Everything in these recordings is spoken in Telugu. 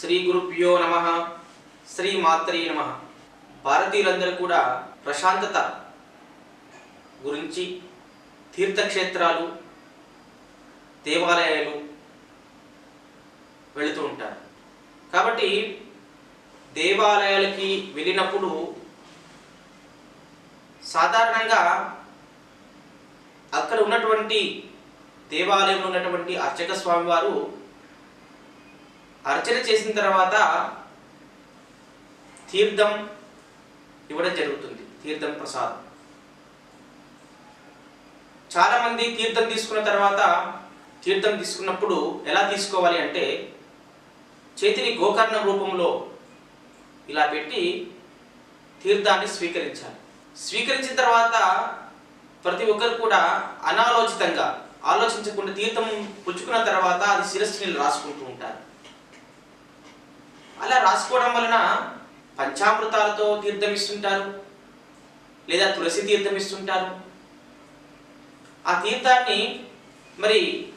శ్రీ గురుభ్యో నమ. శ్రీ మాత్రే నమ. భారతీయులందరూ కూడా ప్రశాంతత గురించి తీర్థక్షేత్రాలు దేవాలయాలు వెళుతూ ఉంటారు. కాబట్టి దేవాలయాలకి వెళ్ళినప్పుడు సాధారణంగా అక్కడ ఉన్నటువంటి దేవాలయంలో ఉన్నటువంటి అర్చక స్వామి వారు అర్చన చేసిన తర్వాత తీర్థం ఇవ్వడం జరుగుతుంది తీర్థం ప్రసాదం. చాలామంది తీర్థం తీసుకున్న తర్వాత తీర్థం తీసుకున్నప్పుడు ఎలా తీసుకోవాలి అంటే చేతిని గోకర్ణ రూపంలో ఇలా పెట్టి తీర్థాన్ని స్వీకరించాలి. స్వీకరించిన తర్వాత ప్రతి ఒక్కరు కూడా అనాలోచితంగా ఆలోచించకుండా తీర్థం పుచ్చుకున్న తర్వాత అది శిరస్సుని రాసుకుంటూ ఉంటారు. అలా రాసుకోవడం వలన పంచామృతాలతో తీర్థం ఇస్తుంటారు లేదా తులసి తీర్థం ఇస్తుంటారు ఆ తీర్థాన్ని మరి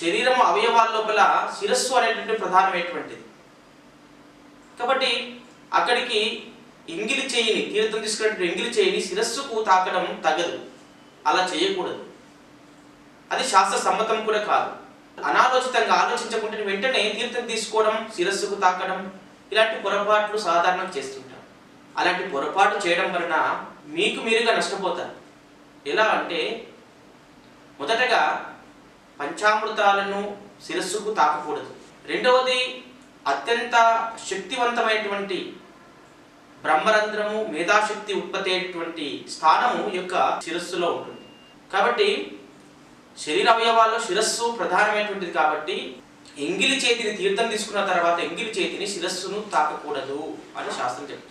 శరీరం అవయవాల లోపల శిరస్సు అనేటువంటి ప్రధానమైనటువంటిది. కాబట్టి అక్కడికి ఎంగిలి చేయిని తీర్థం తీసుకున్నటువంటి ఎంగిలి చేయిని శిరస్సుకు తాకడం తగదు. అలా చేయకూడదు. అది శాస్త్ర సమ్మతం కూడా కాదు. అనాలోచితంగా ఆలోచించకుండా వెంటనే తీర్థం తీసుకోవడం శిరస్సుకు తాకడం ఇలాంటి పొరపాట్లు సాధారణంగా చేస్తుంటాం. అలాంటి పొరపాటు చేయడం వలన మీకు మీరుగా నష్టపోతారు. ఎలా అంటే మొదటగా పంచామృతాలను శిరస్సుకు తాకకూడదు. రెండవది అత్యంత శక్తివంతమైనటువంటి బ్రహ్మరంధ్రము మేధాశక్తి ఉత్పత్తి అయినటువంటి స్థానము యొక్క శిరస్సులో ఉంటుంది. కాబట్టి శరీర అవయవాల్లో శిరస్సు ప్రధానమైనటువంటిది కాబట్టి ఎంగిలి చేతిని తీర్థం తీసుకున్న తర్వాత ఎంగిలి చేతిని శిరస్సును తాకకూడదు అని శాస్త్రం చెప్తుంది.